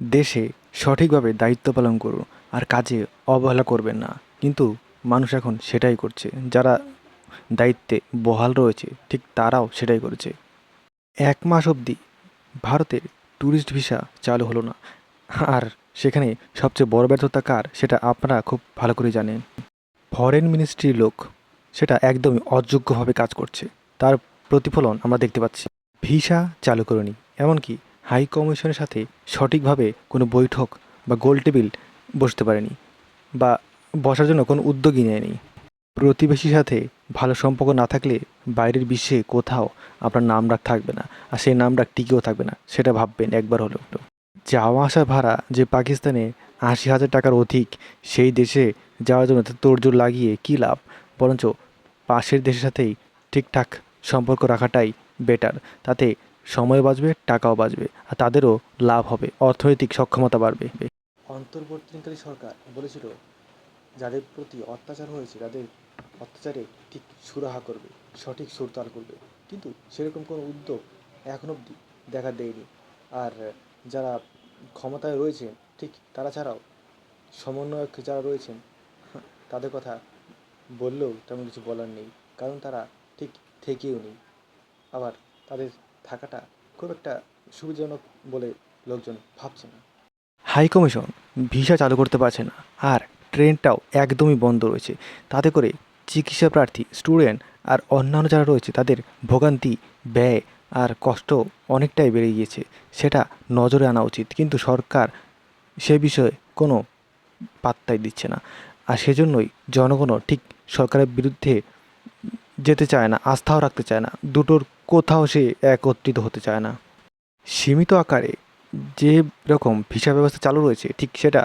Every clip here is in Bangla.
দেশে সঠিকভাবে দায়িত্ব পালন করুন আর কাজে অবহেলা করবেন না। কিন্তু মানুষ এখন সেটাই করছে, যারা দায়িত্বে বহাল রয়েছে, ঠিক তারাও সেটাই করেছে। এক মাস অবধি ভারতের ট্যুরিস্ট ভিসা চালু হলো না। আর সেখানে সবচেয়ে বড় ব্যর্থতা কার, সেটা আপনারা খুব ভালো করে জানেন। ফরেন মিনিস্ট্রির লোক সেটা একদমই অযোগ্যভাবে কাজ করছে। তার প্রতিফলন আমরা দেখতে পাচ্ছি। ভিসা চালু করেনি, এমনকি হাই কমিশনের সাথে সঠিকভাবে কোনো বৈঠক বা গোল টেবিল বসতে পারেনি বা বসার জন্য কোনো উদ্যোগই নেয়নি। প্রতিবেশীর সাথে ভালো সম্পর্ক না থাকলে বাইরের বিশ্বে কোথাও আপনার নাম ডাক থাকবে না আর সেই নাম ডাক টিকেও থাকবে না, সেটা ভাববেন একবার হলেও যাওয়া আসা ভাড়া যে পাকিস্তানে আশি হাজার টাকার অধিক সেই দেশে যাওয়ার জন্য তোড়জোড় লাগিয়ে কী লাভ? বরঞ্চ পাশের দেশের সাথেই ঠিকঠাক সম্পর্ক রাখাটাই বেটার তাতে সময় বাঁচবে, টাকাও বাঁচবে, আর তাদেরও লাভ হবে, অর্থনৈতিক সক্ষমতা বাড়বে। অন্তর্বর্তীকালী সরকার বলেছিল, যাদের প্রতি অত্যাচার হয়েছে, তাদের অত্যাচারে ঠিক সুরাহা করবে, সঠিক সুরতাল করবে। কিন্তু সেরকম কোনো উদ্যোগ এখন অবধি দেখা দেয়নি। আর যারা ক্ষমতায় রয়েছেন ঠিক তারা ছাড়াও সমন্বয়ক যারা রয়েছেন, তাদের কথা বললেও তেমন কিছু বলার নেই, কারণ তারা ঠিক থেকেও নেই। আবার তাদের থাকাটা খুব একটা সুবিধাজনক বলে লোকজন ভাবছে না। হাই কমিশন, ভিসা চালু করতে পারছে না আর ট্রেনটাও একদমই বন্ধ রয়েছে। তাতে করে চিকিৎসা প্রার্থী, স্টুডেন্ট আর অন্যান্য যারা রয়েছে তাদের ভোগান্তি, ব্যয় আর কষ্ট অনেকটাই বেড়ে গিয়েছে। সেটা নজরে আনা উচিত। কিন্তু সরকার সে বিষয়ে কোনো পাত্তাই দিচ্ছে না। আর সেজন্যই জনগণও ঠিক সরকারের বিরুদ্ধে যেতে চায় না, আস্থাও রাখতে চায় না। দুটোর কোথাও সে একত্রিত হতে চায় না। সীমিত আকারে যে রকম ভিসা ব্যবস্থা চালু রয়েছে, ঠিক সেটা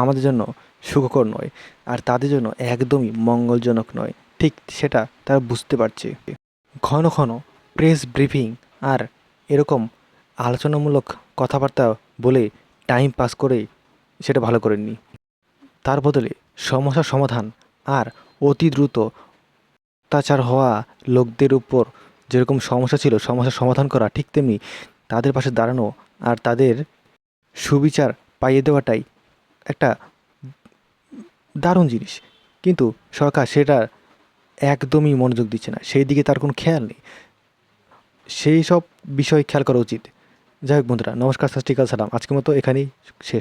আমাদের জন্য সুখকর নয়, আর তাদের জন্য একদমই মঙ্গলজনক নয়, ঠিক সেটা তারা বুঝতে পারছে। ঘন ঘন প্রেস ব্রিফিং আর এরকম আলোচনামূলক কথাবার্তা বলে টাইম পাস করে সেটা ভালো করেননি। তার বদলে সমস্যার সমাধান আর অতি দ্রুত অত্যাচার হওয়া লোকদের উপর যেরকম সমস্যা ছিল, সমস্যার সমাধান করা ঠিক তেমনি তাদের পাশে দাঁড়ানো আর তাদের সুবিচার পাইয়ে দেওয়াটাই একটা দারুণ জিনিস। কিন্তু সরকার সেটার একদমই মনোযোগ দিচ্ছে না। সেই দিকে তার কোনো খেয়াল নেই। সেই সব বিষয় খেয়াল করা উচিত। যাই হোক বন্ধুরা, নমস্কার আকাল, সালাম। আজকের মতো এখানেই শেষ।